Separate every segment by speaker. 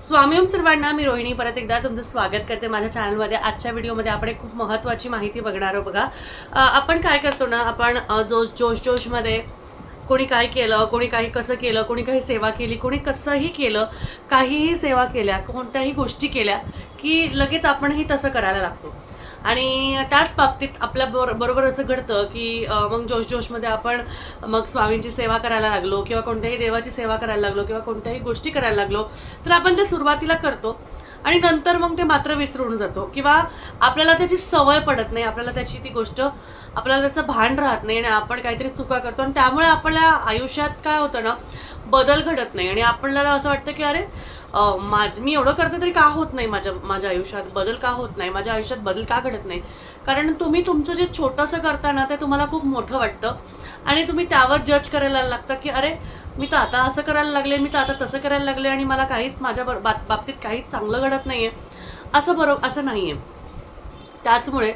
Speaker 1: स्वामी ओम सर्वांना मी रोहिणी. परत एकदा तुमचं स्वागत करते माझ्या चॅनलमध्ये आजच्या व्हिडिओमध्ये आपण एक खूप महत्त्वाची माहिती बघणार आहोत बघा. आपण काय करतो ना आपण जोश जोश जोशमध्ये कोणी काय केलं कोणी काही कसं केलं कोणी काही सेवा केली कोणी कसंही केलं काहीही सेवा केल्या कोणत्याही गोष्टी केल्या की लगेच आपणही तसं करायला लागतो. आणि त्याच बाबतीत आपल्या बरोबर बरोबर असं घडतं की मग जोश जोशमध्ये आपण मग स्वामींची सेवा करायला लागलो किंवा कोणत्याही देवाची सेवा करायला लागलो किंवा कोणत्याही गोष्टी करायला लागलो तर आपण ते सुरुवातीला करतो आणि नंतर मग ते मात्र विसरून जातो किंवा आपल्याला त्याची सवय पडत नाही आपल्याला त्याची ती गोष्ट आपल्याला त्याचं भान राहत नाही आणि आपण काहीतरी चुका करतो आणि त्यामुळे आपल्या आयुष्यात काय होतं ना बदल घडत नाही. आणि आपल्याला असं वाटतं की अरे माझ मी एवढं करते तरी का होत नाही माझ्या माझ्या आयुष्यात? बदल का होत नाही? माझ्या आयुष्यात बदल का घडत नाही? कारण तुम्ही तुमचं जे छोटंसं करता ना ते तुम्हाला खूप मोठं वाटतं. आणि तुम्ही त्यावर जज करायला लागता की अरे मी तर आता असं करायला लागले मी तर आता तसं करायला लागले आणि मला काहीच माझ्या बाबतीत काहीच चांगलं घडत नाही आहे असं बरोबर असं नाही आहे त्याचमुळे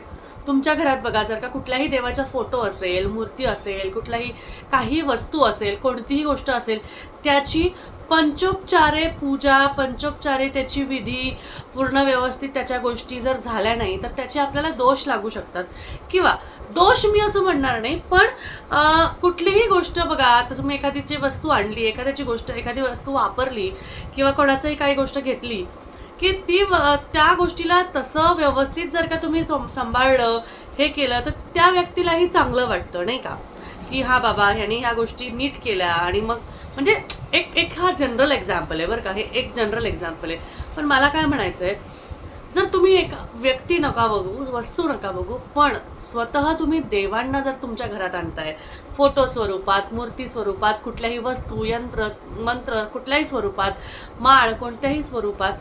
Speaker 1: तुमच्या घरात बघा जर का कुठल्याही देवाचा फोटो असेल मूर्ती असेल कुठलाही काही वस्तू असेल कोणतीही गोष्ट असेल त्याची पंचोपचारे पूजा पंचोपचारे त्याची विधी पूर्ण व्यवस्थित त्याच्या गोष्टी जर झाल्या नाही तर त्याचे आपल्याला दोष लागू शकतात. किंवा दोष मी असं म्हणणार नाही पण कुठलीही गोष्ट बघा आता तुम्ही एखादीची वस्तू आणली एखाद्याची गोष्ट एखादी वस्तू वापरली किंवा कोणाचंही काही गोष्ट घेतली की ती त्या गोष्टीला तसं व्यवस्थित जर का तुम्ही सं- सांभाळलं हे केलं तर त्या व्यक्तीलाही चांगलं वाटतं नाही का? की हा बाबा ह्याने ह्या गोष्टी नीट केल्या आणि मग म्हणजे एक एक हा जनरल एक्झाम्पल आहे बरं का हे एक जनरल एक्झाम्पल आहे. पण मला काय म्हणायचं आहे जर तुम्ही एक व्यक्ती नका बघू वस्तू नका बघू पण स्वतः तुम्ही देवांना जर तुमच्या घरात आणताय फोटो स्वरूपात मूर्ती स्वरूपात कुठल्याही वस्तू यंत्र मंत्र कुठल्याही स्वरूपात माळ कोणत्याही स्वरूपात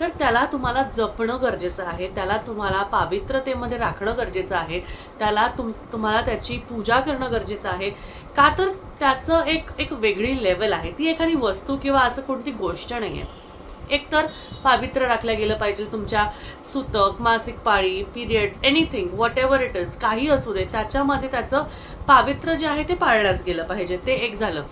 Speaker 1: तर त्याला तुम्हाला जपणं गरजेचं आहे त्याला तुम्हाला पावित्रतेमध्ये राखणं गरजेचं आहे त्याला तुम तुम्हाला त्याची पूजा करणं गरजेचं आहे. का तर त्याचं एक एक वेगळी लेवल आहे. ती एखादी वस्तू किंवा असं कोणती गोष्ट नाही आहे एकतर पावित्र्य राखलं गेलं पाहिजे तुमच्या सुतक मासिक पाळी periods anything whatever it is काही असू दे त्याच्यामध्ये त्याचं पावित्र्य जे आहे ते पाळल्याच गेलं पाहिजे. ते एक झालं.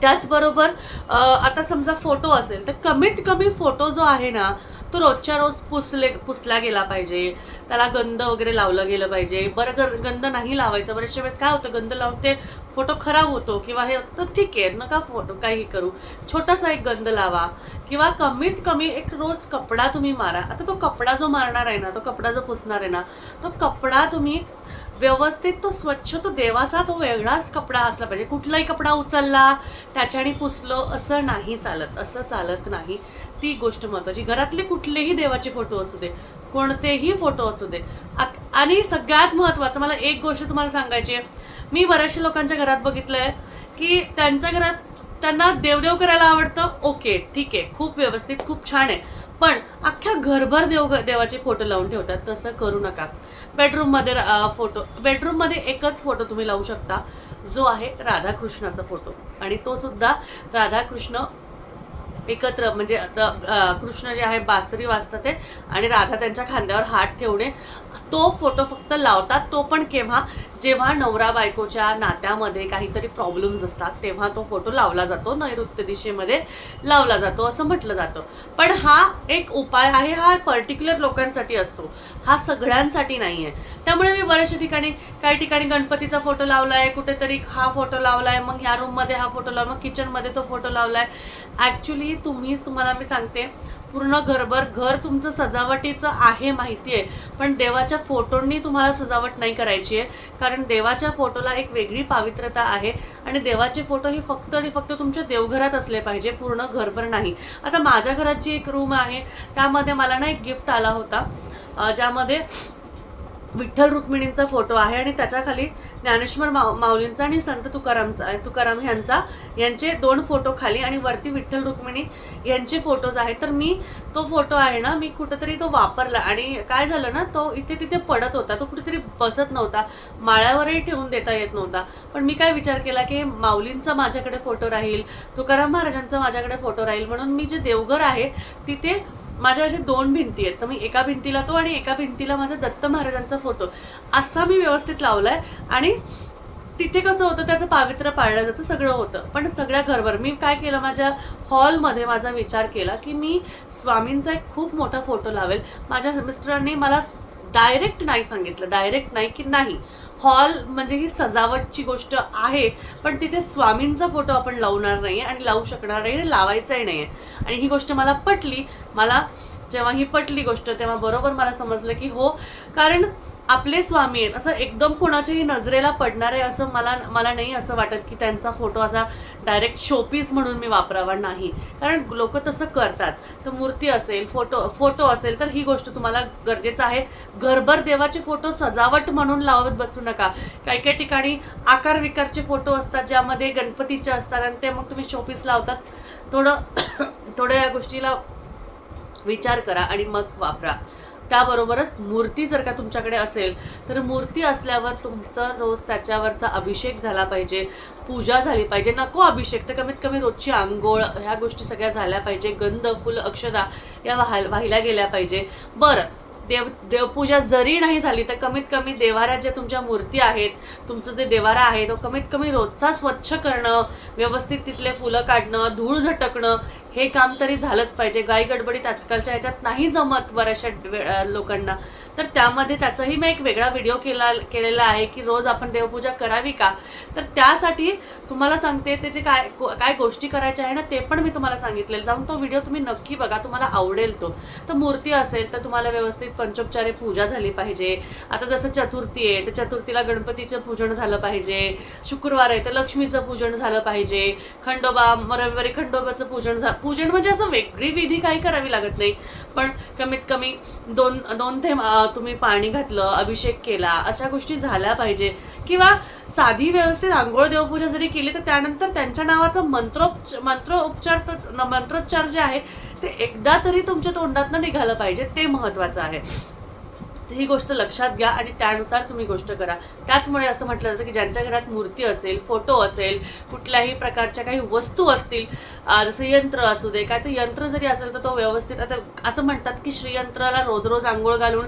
Speaker 1: त्याचबरोबर आता समजा फोटो असेल तर कमीत कमी फोटो जो आहे ना तो रोजच्या रोज पुसले पुसला गेला पाहिजे. त्याला गंध वगैरे लावलं गेलं पाहिजे. बरं ग गंध नाही लावायचं. बरेचशे वेळेस काय होतं गंध लावून ते फोटो खराब होतो किंवा हे तर ठीक आहे नका फोटो काही करू. छोटासा एक गंध लावा किंवा कमीत कमी एक रोज कपडा तुम्ही मारा. आता तो कपडा जो मारणार आहे ना तो कपडा जो पुसणार आहे ना तो कपडा तुम्ही व्यवस्थित तो स्वच्छ तो देवाचा तो वेगळाच कपडा असला पाहिजे. कुठलाही कपडा उचलला त्याच्याने पुसलं असं नाही चालत. असं चालत नाही. ती गोष्ट महत्त्वाची घरातले कुठलेही देवाचे फोटो असू दे कोणतेही फोटो असू दे. आक- आणि सगळ्यात महत्त्वाचं मला एक गोष्ट तुम्हाला सांगायची आहे. मी बऱ्याचशा लोकांच्या घरात बघितलं आहे की त्यांच्या घरात त्यांना देवदेव करायला आवडतं. ओके ठीक आहे. खूप व्यवस्थित खूप छान आहे. पण अख्ख्या घरभर देव देवाचे फोटो लावून ठेवतात. तसं करू नका. बेडरूममध्ये फोटो बेडरूममध्ये एकच फोटो तुम्ही लावू शकता. जो आहे राधाकृष्णाचा फोटो आणि तो सुद्धा राधाकृष्ण एकत्र म्हणजे आता कृष्ण जे आहे बासरी वाजतात ते आणि राधा त्यांच्या खांद्यावर हात ठेवणे तो फोटो फक्त लावतात तो पण केव्हा जेव्हा नवरा बायकोच्या नात्यामध्ये काहीतरी प्रॉब्लेम्स असतात तेव्हा तो फोटो लावला जातो नैऋत्य दिशेमध्ये लावला जातो असं म्हटलं जातं. पण हा एक उपाय आहे हा पर्टिक्युलर लोकांसाठी असतो हा सगळ्यांसाठी नाही आहे त्यामुळे मी बऱ्याचशा ठिकाणी काही ठिकाणी गणपतीचा फोटो लावला आहे कुठेतरी हा फोटो लावला आहे मग ह्या रूममध्ये हा फोटो लावला मग किचनमध्ये तो फोटो लावला आहे ॲक्च्युली तुम्ही तुम्हाला मी सांगते पूर्ण घरभर घर तुमचं सजावटीचं आहे माहिती आहे. पण देवाच्या फोटोंनी तुम्हाला सजावट नाही करायची आहे. कारण देवाच्या फोटोला एक वेगळी पावित्रता आहे आणि देवाचे फोटो हे फक्त आणि फक्त तुमच्या देवघरात असले पाहिजे पूर्ण घरभर नाही. आता माझ्या घराची एक रूम आहे त्यामध्ये मला ना एक गिफ्ट आला होता. ज्यामध्ये विठ्ठल रुक्मिणींचा फोटो आहे आणि त्याच्याखाली ज्ञानेश्वर माऊ माऊलींचा आणि संत तुकारामचा तुकाराम ह्यांचा यांचे दोन फोटो खाली आणि वरती विठ्ठल रुक्मिणी यांचे फोटोज आहेत. तर मी तो फोटो आहे ना मी कुठंतरी तो वापरला आणि काय झालं ना तो इथे तिथे पडत होता तो कुठेतरी बसत नव्हता माळ्यावरही ठेवून देता येत नव्हता. पण मी काय विचार केला की माऊलींचा माझ्याकडे फोटो राहील तुकाराम महाराजांचा माझ्याकडे फोटो राहील म्हणून मी जे देवघर आहे तिथे माझ्या अशा दोन भिंती आहेत. तर मी एका भिंतीला तो आणि एका भिंतीला माझा दत्त महाराजांचा फोटो. असा मी व्यवस्थित लावला आहे आणि तिथे कसं होतं त्याचं पावित्र्य पाळलं जातं सगळं होतं. पण सगळ्या घरभर मी काय केलं माझ्या हॉलमध्ये माझा विचार केला की मी स्वामींचा एक खूप मोठा फोटो लावेल. माझ्या मिस्टरांनी मला डायरेक्ट नाही सांगितलं डायरेक्ट नाही की नाही. हॉल म्हणजे ही सजावटची गोष्ट आहे पण तिथे स्वामींचा फोटो आपण लावणार नाही आणि लावू शकणार नाही लावायचाही नाही आहे आणि ही गोष्ट मला पटली मला जेव्हा ही पटली गोष्ट तेव्हा बरोबर मला समजलं की हो कारण आपले स्वामी आहेत. असं एकदम कोणाच्याही नजरेला पडणार आहे असं मला मला नाही असं वाटत की त्यांचा फोटो असा डायरेक्ट शोपीस म्हणून मी वापरावा नाही. कारण लोक तसं करतात. तर मूर्ती असेल फोटो फोटो असेल तर ही गोष्ट तुम्हाला गरजेचं आहे. घरभर देवाचे फोटो सजावट म्हणून लावत बसू नका. काही काही ठिकाणी आकार विकारचे फोटो असतात ज्यामध्ये गणपतीचे असतात आणि ते मग तुम्ही शोपीस लावतात. थोडं थोडं या गोष्टीला विचार करा आणि मग वापरा. त्याबरोबरच मूर्ती जर का तुमच्याकडे असेल तर मूर्ती असल्यावर तुमचा रोज त्याच्यावरचा अभिषेक झाला पाहिजे पूजा झाली पाहिजे. नको अभिषेक तर कमीत कमी रोजची आंघोळ ह्या गोष्टी सगळ्या झाल्या पाहिजे. गंध फुल अक्षदा या वाहायला वाहिल्या गेल्या पाहिजे. बरं देव देवपूजा जरी नाही झाली तर कमीत कमी देवाऱ्यात ज्या तुमच्या मूर्ती आहेत तुमचं जे देवारा आहे तो कमीत कमी रोजचा स्वच्छ करणं व्यवस्थित तिथले फुलं काढणं धूळ झटकणं हे काम तरी झालंच पाहिजे. गाई गडबडीत आजकालच्या ह्याच्यात नाही जमत बऱ्याचशा वे- लोकांना. तर त्यामध्ये त्याचाही मी एक वेगळा व्हिडिओ केला केलेला आहे की रोज आपण देवपूजा करावी का? तर त्यासाठी तुम्हाला सांगते त्याचे काय काय गोष्टी करायच्या आहे ना ते पण मी तुम्हाला सांगितलेलं. जाऊन तो व्हिडिओ तुम्ही नक्की बघा तुम्हाला आवडेल तो. तर मूर्ती असेल तर तुम्हाला व्यवस्थित पंचोपचारे पूजा झाली पाहिजे. आता जसं चतुर्थी आहे तर चतुर्थीला गणपतीचं पूजन झालं पाहिजे. शुक्रवार आहे तर लक्ष्मीचं पूजन झालं पाहिजे. खंडोबा रविवारी खंडोबाचं पूजन झा पूजन म्हणजे असं वेगळी विधी काही करावी लागत नाही. पण कमीत कमी दोन दोन थेंब तुम्ही पाणी घातलं अभिषेक केला अशा गोष्टी झाल्या पाहिजे. किंवा साधी व्यवस्थित आंघोळ देवपूजा जरी केली तर त्यानंतर त्यांच्या नावाचं मंत्रोप मंत्रोपचार तर मंत्रोच्चार जे आहे ते एकदा तरी तुमच्या तोंडातनं निघालं पाहिजे ते महत्त्वाचं आहे. तर ही गोष्ट लक्षात घ्या आणि त्यानुसार तुम्ही गोष्ट करा. त्याचमुळे असं म्हटलं जातं की ज्यांच्या घरात मूर्ती असेल फोटो असेल कुठल्याही प्रकारच्या काही वस्तू असतील जसं यंत्र असू दे काय तर यंत्र जरी असेल तर तो व्यवस्थित आता असं म्हणतात की श्रीयंत्राला रोज रोज आंघोळ घालून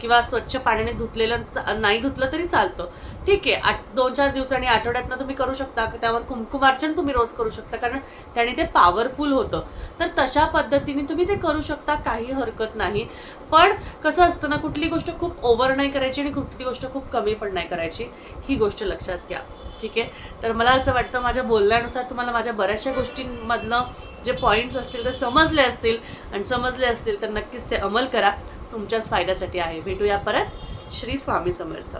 Speaker 1: किंवा स्वच्छ पाण्याने धुतलेलं चा- नाही धुतलं तरी चालतं. ठीक आहे आठ दोन चार दिवसांनी आठवड्यातनं तुम्ही करू शकता त्यावर कुंकुमार्चन तुम्ही रोज करू शकता कारण त्याने ते पॉवरफुल होतं. तर तशा पद्धतीने तुम्ही ते करू शकता काही हरकत नाही. पण कसं असतं ना कुठली गोष्ट गोष्ट खूप ओव्हर नाही करायची आणि कुठली गोष्ट खूप कमी पण नाही करायची. ही गोष्ट लक्षात घ्या. ठीक आहे? तर मला असं वाटतं माझ्या बोलण्यानुसार तुम्हाला माझ्या बऱ्याचशा गोष्टींमधलं जे पॉईंट्स असतील ते समजले असतील आणि समजले असतील तर नक्कीच ते अंमल करा. तुमच्याच फायद्यासाठी आहे. भेटूया परत. श्री स्वामी समर्थ.